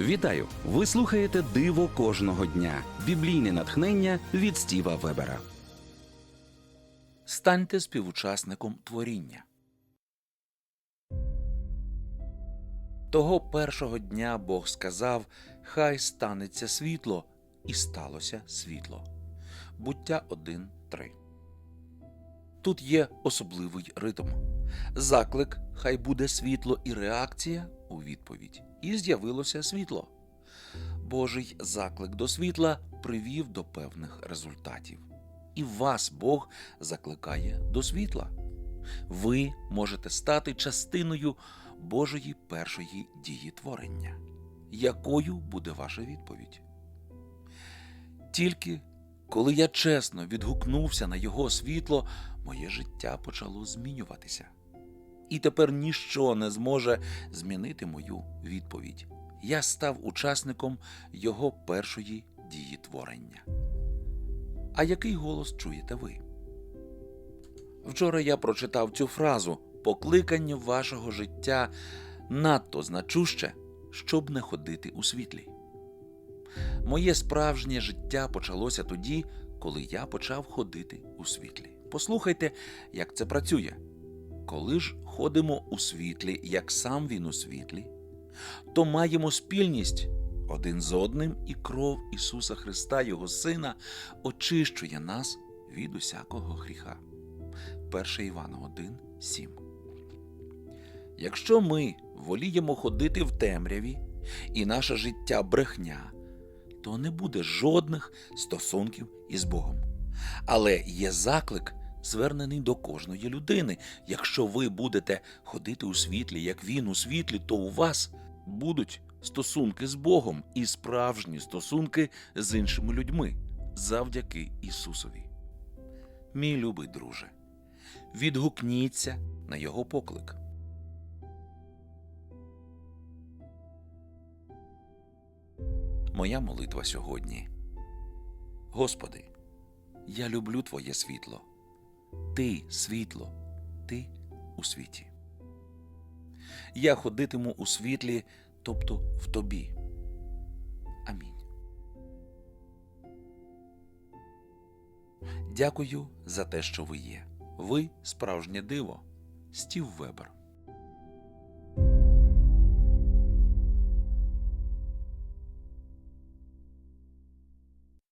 Вітаю! Ви слухаєте Диво кожного дня. Біблійне натхнення від Стіва Вебера. Станьте співучасником творіння. Того першого дня Бог сказав: Хай станеться світло, і сталося світло. Буття 1.3. Тут є особливий ритм. Заклик Хай буде світло і реакція у відповідь. І з'явилося світло. Божий заклик до світла привів до певних результатів. І вас Бог закликає до світла. Ви можете стати частиною Божої першої дії творення. Якою буде ваша відповідь? Тільки коли я чесно відгукнувся на його світло, моє життя почало змінюватися. І тепер ніщо не зможе змінити мою відповідь. Я став учасником його першої дії творення. А який голос чуєте ви? Вчора я прочитав цю фразу покликання вашого життя надто значуще, щоб не ходити у світлі. Моє справжнє життя почалося тоді, коли я почав ходити у світлі. Послухайте, як це працює. Коли ж ходимо у світлі, як сам він у світлі, то маємо спільність один з одним, і кров Ісуса Христа, Його Сина, очищує нас від усякого гріха. 1 Івана 1, 7. Якщо ми воліємо ходити в темряві, і наше життя брехня, то не буде жодних стосунків із Богом. Але є заклик, звернений до кожної людини. Якщо ви будете ходити у світлі, як він у світлі, то у вас будуть стосунки з Богом і справжні стосунки з іншими людьми завдяки Ісусові. Мій любий друже, відгукніться на Його поклик. Моя молитва сьогодні. Господи, я люблю Твоє світло. Ти світло, ти у світі. Я ходитиму у світлі, тобто в тобі. Амінь. Дякую за те, що ви є. Ви справжнє диво. Стів Вебер.